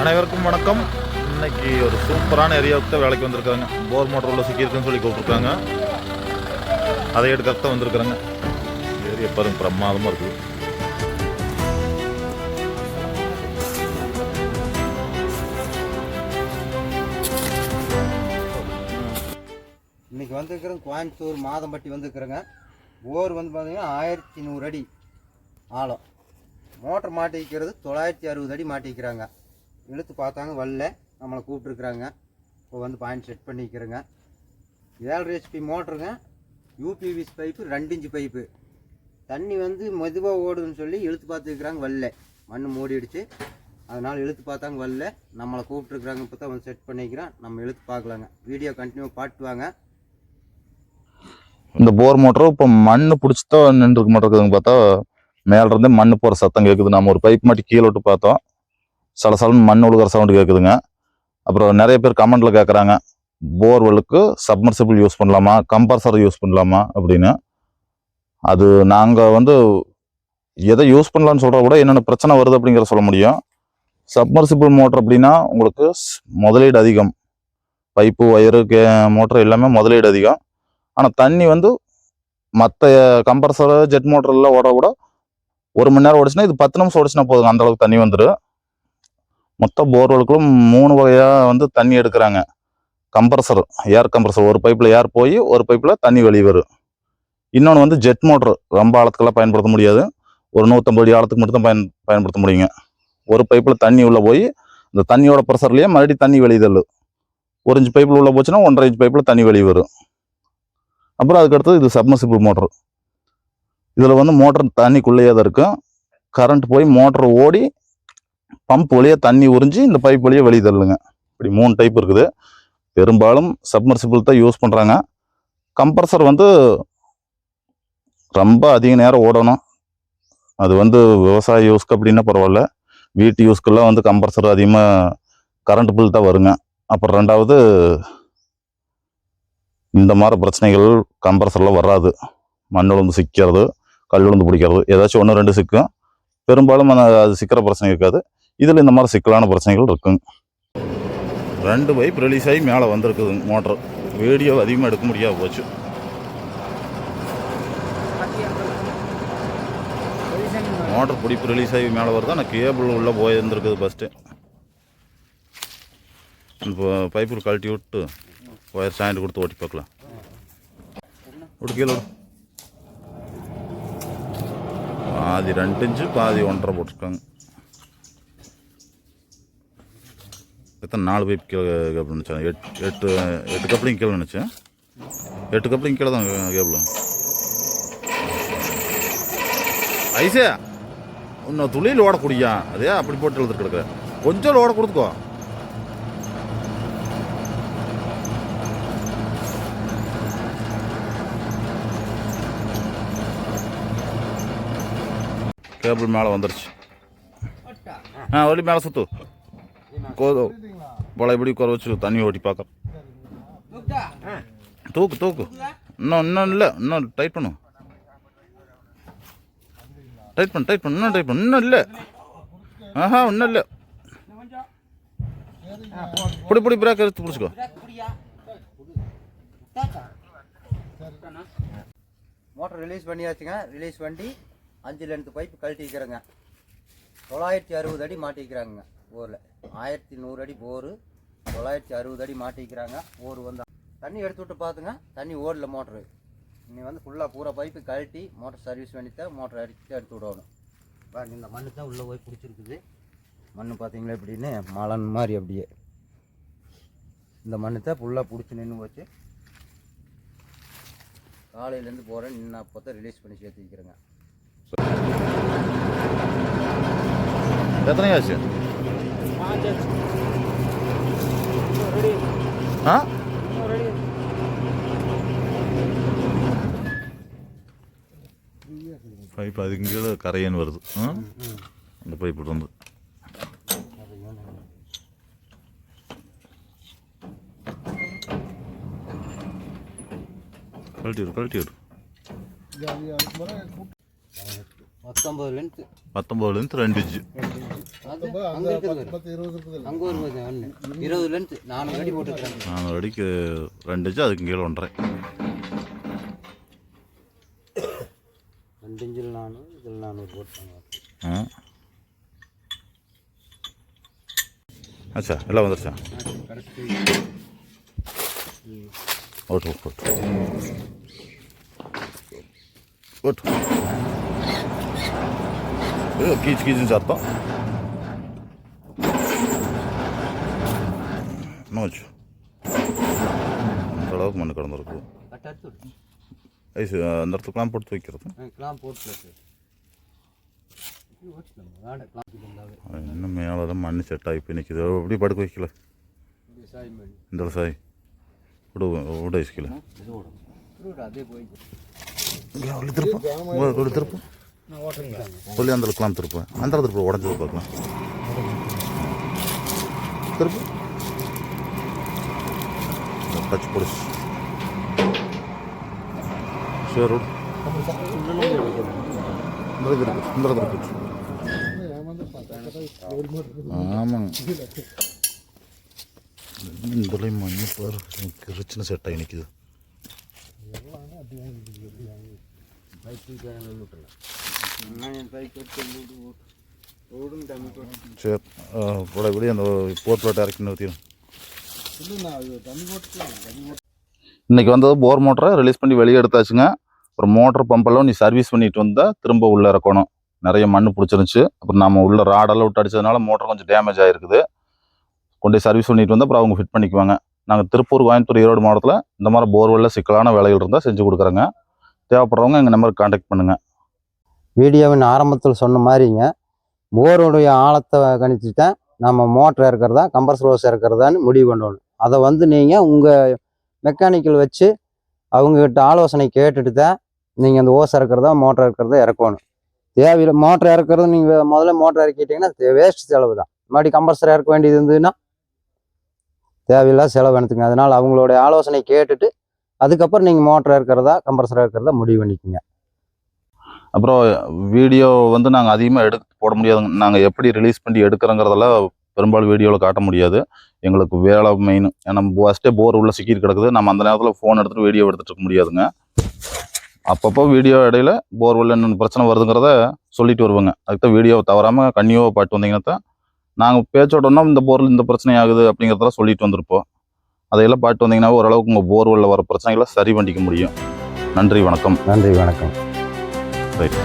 அனைவருக்கும் வணக்கம். இன்னைக்கு ஒரு சூப்பரான ஏரியாவுக்கு தான் வேலைக்கு வந்திருக்காங்க. போர் மோட்டரில் உள்ள சிக்கியிருக்குன்னு சொல்லி கூப்பிட்ருக்காங்க அதை எடுக்க தான் வந்திருக்காங்க ஏரியா பாருங்க பிரமாதமாக இருக்குது இன்னைக்கு வந்துருக்கிறோம் கோயம்புத்தூர் மாதம்பட்டி வந்துருக்குறோங்க. போர் வந்து பார்த்தீங்கன்னா ஆயிரத்தி நூறு அடி ஆழம். மோட்டர் மாட்டிக்கிறது தொள்ளாயிரத்தி அறுபது அடி மாட்டிக்கிறாங்க. இழுத்து பார்த்தாங்க வரல. நம்மளை கூப்பிட்ருக்குறாங்க இப்போ வந்து பாயிண்ட் செட் பண்ணிக்கிறோங்க ஏழரை ஹெச்பி மோட்டருங்க. யூபிவிஸ் பைப்பு ரெண்டு இன்ச்சு பைப்பு தண்ணி வந்து மெதுவாக ஓடுதுன்னு சொல்லி இழுத்து பார்த்துருக்குறாங்க வரல. மண் மூடிடுச்சு. அதனால் இழுத்து பார்த்தாங்க வரல. நம்மளை கூப்பிட்ருக்குறாங்க இப்போ தான் வந்து செட் பண்ணிக்கிறோம் நம்ம இழுத்து பார்க்கலாங்க. வீடியோ கண்டினியூ பாட்டுவாங்க இந்த போர் மோட்டரும் இப்போ மண் பிடிச்சி தான் நின்றுக்க மாட்டேங்குதுங்க பார்த்தா மேலேருந்து மண் போகிற சத்தம் கேட்குது நம்ம ஒரு பைப் மாட்டி கீழே விட்டு பார்த்தோம். சலசலன்னு மண் உழுகிற சவுண்டு கேட்குதுங்க அப்புறம் நிறைய பேர் கமெண்ட்டில் கேட்குறாங்க போர்வெலுக்கு சப்மர்சிபிள் யூஸ் பண்ணலாமா? கம்ப்ரஸர் யூஸ் பண்ணலாமா? அப்படின்னு. அது நாங்கள் வந்து எதை யூஸ் பண்ணலாம்னு சொல்கிற விட என்னென்ன பிரச்சனை வருது அப்படிங்கிற சொல்ல முடியும். சப்மர்சிபிள் மோட்டர் அப்படின்னா உங்களுக்கு முதலீடு அதிகம். பைப்பு ஒயரு கே மோட்டர் எல்லாமே முதலீடு அதிகம். ஆனால் தண்ணி வந்து மற்ற கம்ப்ரஸர் ஜெட் மோட்டர்லாம் ஓட கூட ஒரு மணி நேரம் ஓடிச்சுன்னா இது பத்து நிமிஷம் ஓடிச்சுன்னா போதுங்க அந்த அளவுக்கு தண்ணி வந்துடும் மொத்த போர்வெலுக்குள்ளும் மூணு வகையாக வந்து தண்ணி எடுக்கிறாங்க. Compressor air compressor. ஒரு பைப்பில் ஏர் போய் ஒரு பைப்பில் தண்ணி வெளியே வரும். இன்னொன்று வந்து ஜெட் மோட்ரு. ரொம்ப ஆழத்துக்கெல்லாம் பயன்படுத்த முடியாது. ஒரு நூற்றம்பது அடி ஆழத்துக்கு மட்டும் தான் பயன் பயன்படுத்த முடியுங்க. ஒரு பைப்பில் தண்ணி உள்ளே போய் இந்த தண்ணியோட ப்ரெஷர்லேயே மறுபடியும் தண்ணி வெளியே ஒரு இன்ச் பைப்பில் உள்ளே போச்சுன்னா ஒன்றரை இன்ச் பைப்பில் தண்ணி வெளியே வரும். அப்புறம் அதுக்கடுத்தது இது சப்மசிபிள் மோட்ரு. இதில் வந்து மோட்டர் தண்ணிக்குள்ளேயே தான் இருக்கும் கரண்ட் போய் மோட்டர் ஓடி பம்ப் வழியாக தண்ணி உறிஞ்சி இந்த பைப் வழியாக வெளியே தள்ளுங்க. இப்படி மூணு டைப் இருக்குது. பெரும்பாலும் சப்மர்சிபிள் தான் யூஸ் பண்ணுறாங்க கம்ப்ரஸர் வந்து ரொம்ப அதிக நேரம் ஓடணும். அது வந்து விவசாய யூஸ்க்கு அப்படின்னா பரவாயில்ல. வீட்டு யூஸ்க்கெல்லாம் வந்து கம்ப்ரஸர் அதிகமாக கரண்ட் பில் தான் வருங்க. அப்புறம் ரெண்டாவது இந்த மாதிரி பிரச்சனைகள் கம்ப்ரஸரில் வராது. மண் உளுந்து சிக்கிறது கல் உளுந்து பிடிக்கிறது ஏதாச்சும் ஒன்று ரெண்டு சிக்கும். பெரும்பாலும் அது சிக்கிற பிரச்சனை இருக்காது. இதில் இந்த மாதிரி சிக்கலான பிரச்சனைகள் இருக்குங்க. ரெண்டு பைப் ரிலீஸ் ஆகி மேலே வந்திருக்குதுங்க மோட்டர் வீடியோ அதிகமாக எடுக்க முடியாது போச்சு. மோட்டர் பிடிப்பு ரிலீஸ் ஆகி மேலே வருது? ஆனால் கேபிள் உள்ளே போயிருந்துருக்குது ஃபஸ்ட்டு இப்போ பைப்பு கழட்டி விட்டு ஒயர் சாய்ந்து கொடுத்து ஓட்டி பார்க்கலாம். கீழே பாதி ரெண்டு இன்ச்சு பாதி ஒன்றரை போட்டிருக்காங்க. எத்தனை நாலு பைப் கீழே கேபிள் நினச்சேன். எட்டு எட்டு எட்டு கப்ளிங் கீழே நினச்சேன். எட்டு கப்ளிங் கீழே தான் கேபிள். ஐசே இன்னும் துளியில் ஓடக்கூடியா அதே அப்படி போட்டு எழுதுட்டு கிடக்குற? கொஞ்சம் ஓட கொடுத்துக்கோ. கேபிள் மேலே வந்துருச்சு. ஆ ஒளி மேலே சுத்து. கோது பழையபடி குறை வச்சு தண்ணி ஓட்டி பார்க்க தூக்கு தூக்கு. இன்னும் இன்னும் இல்லை இன்னும் டைட் பண்ணும் டைட் பண்ணு டைட் பண்ணு இன்னும் டைட் பண்ணு இன்னும் இல்லை. ஆஹா இன்னும் இல்லை. பிடி பிடி பிரேக் எடுத்து பிடிச்சிக்கோ. Motor release பண்ணியாச்சுங்க. ரிலீஸ் பண்ணி அஞ்சு லென்த்து பைப் கழட்டிக்கிறேங்க. தொள்ளாயிரத்தி அறுபது அடி மாட்டிக்கிறாங்க ஊரில். ஆயிரத்தி நூறு அடி போரு தொள்ளாயிரத்தி அறுபது அடி மாட்டிக்கிறாங்க. போர் வந்து தண்ணி எடுத்து விட்டு பார்த்துங்க தண்ணி ஓடல மோட்ரு. நீ வந்து ஃபுல்லாக பூரா பைப்பு கழட்டி மோட்டர் சர்வீஸ் பண்ணித்தான் மோட்டர் அடிச்சு எடுத்து விடணும். பாருங்க இந்த மண்ணு தான் உள்ளே போய் பிடிச்சிருக்குது. மண் பார்த்தீங்களா எப்படின்னு? மலன் மாதிரி அப்படியே. இந்த மண்ணு தான் ஃபுல்லாக பிடிச்சி நின்று போச்சு. காலையிலேருந்து போகிறேன் நின்று அப்போ தான் ரிலீஸ் பண்ணி சேர்த்து வைக்கிறேங்க. எத்தனை ஆச்சு? ஆ? பைப் அதுக்கு கீழே கரையன்னு வருது. ஆ? அந்த பைப் வந்து. கழட்டி விடு கழட்டி விடு. பத்தொம்பது லென்த்து ரெண்டு இன்ச்சு அங்க ஒரு ஒன்று நானூறு அடி போட்டுருக்காங்க. நானூறு அடிக்கு ரெண்டு இன்ச்சு அதுக்கு கீழே ஒன்றரை. ரெண்டு இன்ச்சில் நானூறு இதில் நானூறு போட்டுருக்காங்க. ஆ. ஆச்சா எல்லாம் வந்துருச்சா? ஓட்டு ஓட்டு ஓட்டு. கீச்சு கீச்சுன்னு சத்தம். வச்சு அந்த அளவுக்கு மண் கிடந்திருக்கு. ஐஸ் அந்த ஆ, கிளாம் போட்டு இருந்தாவே இன்னும் மேலே மண் செட் ஆகி போய் நிற்கிது எப்படி படுக்க வைக்கல. இந்த சாய். விடு விடு ஐஸ்கில திருப்பம் திருப்பம் சொல்லி அந்த திருப்பேன் அந்த திருப்ப உடஞ்சது பார்க்கலாம். திருப்பு டச் பிடிச்சி சரி விடு. இந்த இது இருக்கு இந்த இது இருக்கு ஆமாங்க இதுலேயும் மண் பாரு கிரிச்சின செட் ஆகி நிற்கிது பைக் விட்டுலாம் நான் என் பைக் போட்டு சரி கூட அந்த போர் பிளேட் இறக்கி இன்றைக்கி இன்னைக்கு வந்தது போர் மோட்டரை ரிலீஸ் பண்ணி வெளியே எடுத்தாச்சுங்க. அப்புறம் மோட்டர் பம்பெல்லாம் நீ சர்வீஸ் பண்ணிட்டு வந்தால் திரும்ப உள்ளே இறக்கணும். நிறைய மண் பிடிச்சிருந்துச்சு. அப்புறம் நம்ம உள்ள ராடெல்லாம் விட்டு அடிச்சதுனால மோட்டர் கொஞ்சம் டேமேஜ் ஆயிருக்குது. கொண்டு சர்வீஸ் பண்ணிட்டு வந்தால் அப்புறம் அவங்க ஃபிட் பண்ணிக்குவாங்க. நாங்கள் திருப்பூர் கோயம்புத்தூர் ஈரோடு மாவட்டத்தில் இந்த மாதிரி போர்வெல்ல சிக்கலான வேலைகள் இருந்தால் செஞ்சு கொடுக்குறோங்க. தேவைப்படுறவங்க எங்கள் நம்பருக்கு காண்டாக்ட் பண்ணுங்கள் வீடியோவின் ஆரம்பத்தில் சொன்ன மாதிரிங்க போருடைய ஆழத்தை கணிச்சுட்டேன். நம்ம மோட்டர் இறக்கிறதா கம்பர்ஸ் ரோஸ் இறக்குறதான்னு முடிவு பண்ணணும். அதை வந்து நீங்கள் உங்கள் மெக்கானிக்கல் வச்சு அவங்கக்கிட்ட ஆலோசனை கேட்டுட்டு தான் நீங்கள் அந்த ஓஸ் இறக்கிறதா மோட்டர் இறக்கிறதா இறக்கணும். தேவையில்லை மோட்டர் இறக்குறது நீங்கள் முதல்ல மோட்டர் இறக்கிட்டீங்கன்னா வேஸ்ட் செலவு தான். மறுபடி கம்பல்சரி இறக்க வேண்டியது இருந்ததுன்னா தேவையில்லாத செலவு எனத்துங்க அதனால் அவங்களுடைய ஆலோசனை கேட்டுட்டு அதுக்கப்புறம் நீங்கள் மோட்டர் இறக்கிறதா கம்பல்சரி இறக்கிறதா முடிவு பண்ணிக்கோங்க. அப்புறம் வீடியோ வந்து நாங்கள் அதிகமாக எடுத்து போட முடியாதுங்க நாங்கள் எப்படி ரிலீஸ் பண்ணி எடுக்கிறோங்கிறதெல்லாம் பெரும்பாலும் வீடியோவில் காட்ட முடியாது. எங்களுக்கு வேலை மெயின் ஏன்னா ஃபஸ்ட்டே போர் உள்ள சிக்கிட்டு கிடக்குது. நம்ம அந்த நேரத்தில் ஃபோன் எடுத்துகிட்டு வீடியோ எடுத்துட்டு இருக்க முடியாதுங்க. அப்பப்போ வீடியோ இடையில போர்வெல்ல என்னென்ன பிரச்சனை வருதுங்கிறத சொல்லிட்டு வருவாங்க. அதுக்கு தான் வீடியோ தவறாமல் கன்னியூவாக பாட்டு வந்தீங்கன்னா தான் நாங்கள் பேச்சோட்டோம்னா இந்த போரில் இந்த பிரச்சனை ஆகுது அப்படிங்கிறதெல்லாம் சொல்லிட்டு வந்திருப்போம். அதையெல்லாம் பாட்டு வந்தீங்கன்னா ஓரளவுக்கு உங்கள் போர்வெல்ல வர பிரச்சனைகளை சரி பண்ணிக்க முடியும். நன்றி வணக்கம். நன்றி வணக்கம். ரைட்